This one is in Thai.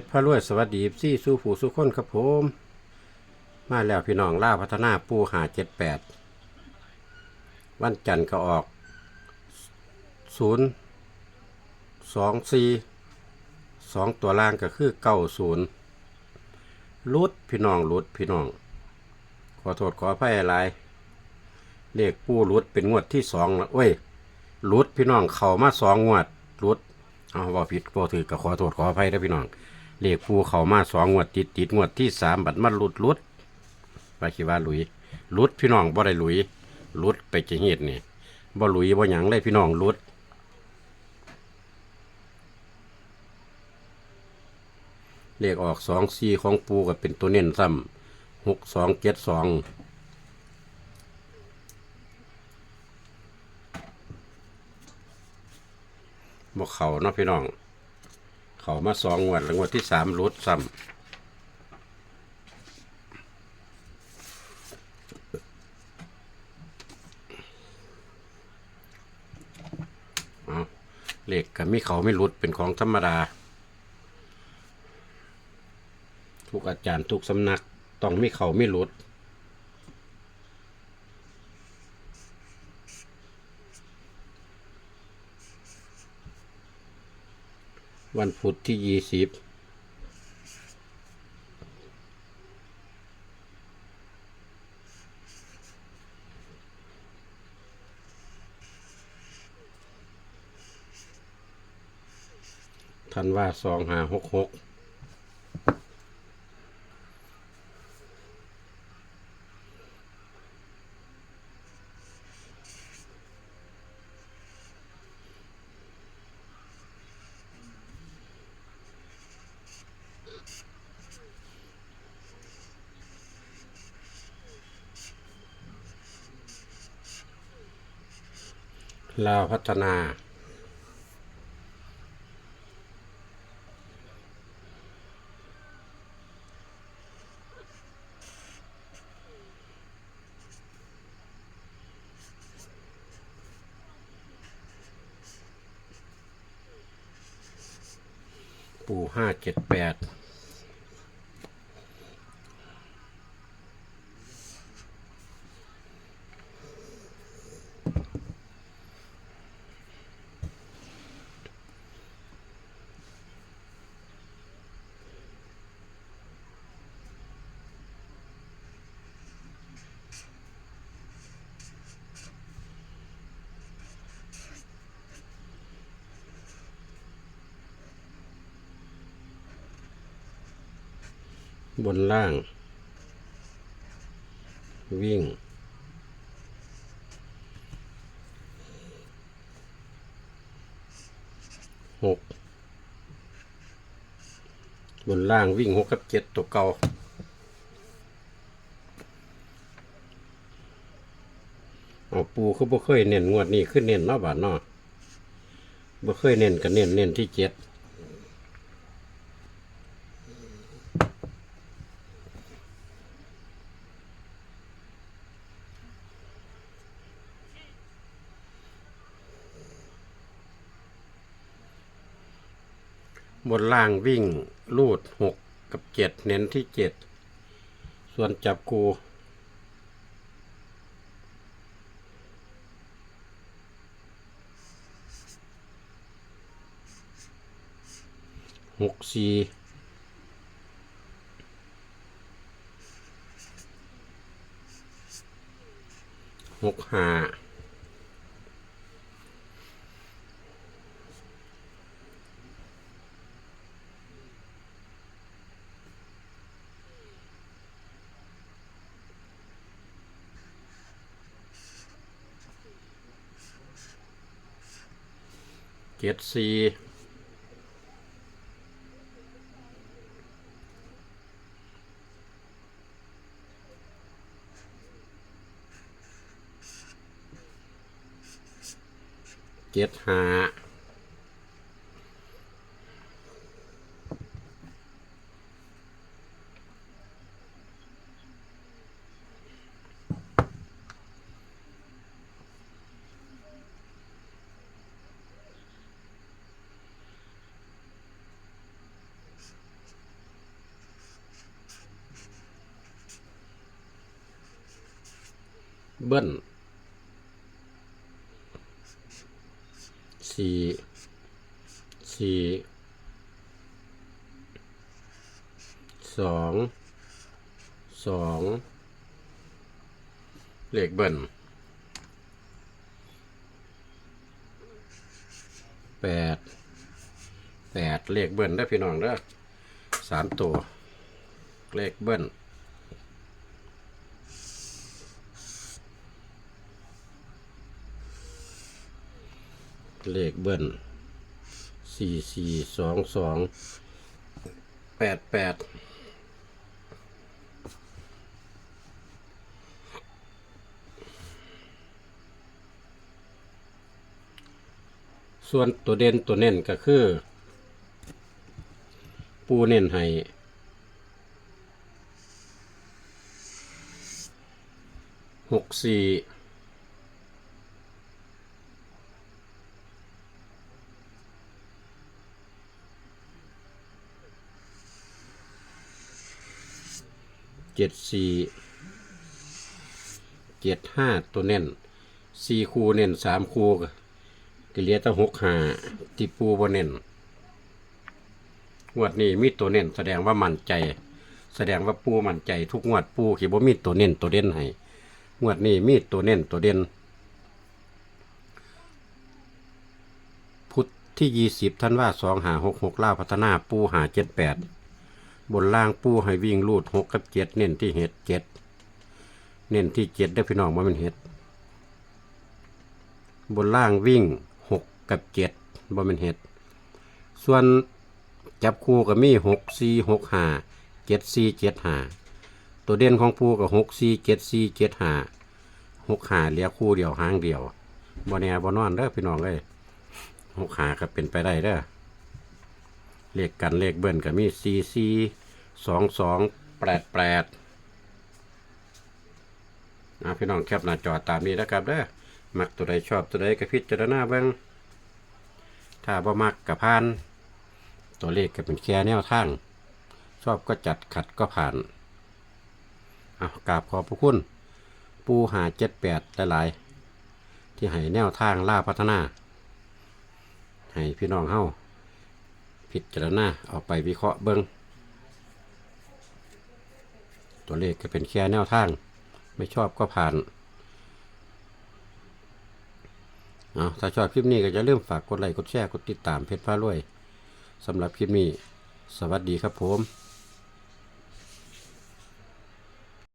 ชรพระรวยสวัสดีซี่สู้ผู้สู้คนครับผม มาแล้วพี่น้องล่าพัฒนาปูหาเจ็ดแปดวันจันทร์ก็ออกศูนย์สองสี่สองตัวล่างก็คือเก้าศูนย์ลุดพี่น้องลุดพี่น้อง ขอโทษขออภัยอะไรเลขปูลุดเป็นงวดที่สองแล้วเว้ยลุดพี่น้องเข้ามาสองงวดลุดเอาว่าผิดบ่ถือก็ขอโทษขออภัยนะพี่น้อง เลขผู้เขามาสองงวดติดติดงวดที่สามบัดมาหลุดหลุดว่าคิดว่าหลุยหลุดพี่น้องบ่ได้หลุยหลุดไปจะเหตุนี่บ่หลุยบ่หยังเลยพี่น้องหลุดเลขออกสองสี่ของปูก็เป็นตัวเน้นซ้ำหกสองเจ็ดสองบ่เขาเนาะพี่น้อง เขามาสองงวดแล้วงวดที่สามลุดซ้ำเอาเลขกับมีเขาไม่หลุดเป็นของธรรมดา ทุกอาจารย์ทุกสำนักต้องมีเขาไม่หลุด วันพุธที่ยี่สิบท่านว่าสองหาหกหก ลาวพัฒนา ปู่ห้าเจ็ดแปด บนล่าง วิ่ง หก บนล่างวิ่งหกกับเจ็ดตัวเก่าเอาปูคือบ่เคยเน้นงวดนี้ขึ้นเน้นเนาะบาทเนาะบ่เคยเน้นก็เน้นเน้นที่เจ็ด บนล่างวิ่งลูดหกกับเจ็ดเน้นที่เจ็ดส่วนจับกูหกสี่หกห้า เจ็ดสี่เจ็ดห้า เบิ้ลสี่สี่สองสองเลขเบิ้ลแปดแปดเลขเบิ้ลได้พี่น้องเด้อสามตัว เลขเบิ้ล เลขเบิ้ลสี่สี่สองสองแปดแปดส่วนตัวเด่นตัวเน้นก็คือ ปูเน้นให้หกสี่ เจ็ดสี่เจ็ดห้าตัวเน้นสี่คูเน้นสามคูก็ก็เหลียตั้งหกหาที่ปูบ่เน้นงวดนี้มีตัวเน้นแสดงว่ามั่นใจ แสดงว่าปูมั่นใจ ทุกงวดปูขีบ่มีตัวเน้นตัวเด่นให้งวดนี้มีตัวเน้นตัวเด่นพุทธที่ยี่สิบท่านว่าสองหาหกหกล่าพัฒนาปูหาเจ็ดแปด บนล่างปูให้วิ่งรูดหกกับเจ็ดเน้นที่เห็ดเจ็ดเน้นที่เจ็ดได้พี่น้องว่ามันเห็ด บนล่างวิ่งหกกับเจ็ดบ่เป็นเห็ด ส่วนจับคู่กับมีหกสี่หกห้าเจ็ดสี่เจ็ดห้าตัวเด่นของปูกับหกสี่เจ็ดสี่เจ็ดห้าหกหาเหลียคู่เดียวหางเดียวบ่แน่บ่นอนเด้อพี่น้องเอ้ยหกหาก็เป็นไปได้เด้อ เลขกันเลขเบิ้ลก็มีสี่สี่สองสองแปดแปดอะพี่น้องแคปหน้าจอตามนี้นะครับเด้อมักตัวใดชอบตัวใดก็พิจารณาเบิ่งถ้าบ่มักกับพาน ตัวเลขก็เป็นแค่แนวทาง ชอบก็จัดขัดก็ผ่านเอะกราบขอบพระคุณ ปูหาเจ็ดแปดหลายๆ ที่ให้แนวทางล่าพัฒนา ให้พี่น้องเฮา พิจารณาเอาไปวิเคราะห์เบิงตัวเลขก็เป็นแค่แนวทาง ไม่ชอบก็ผ่านเอาถ้าชอบคลิปนี้ก็อย่าลืมฝากกดไลค์กดแชร์กดติดตามเพจพารวยสำหรับคลิปนี้ สวัสดีครับผม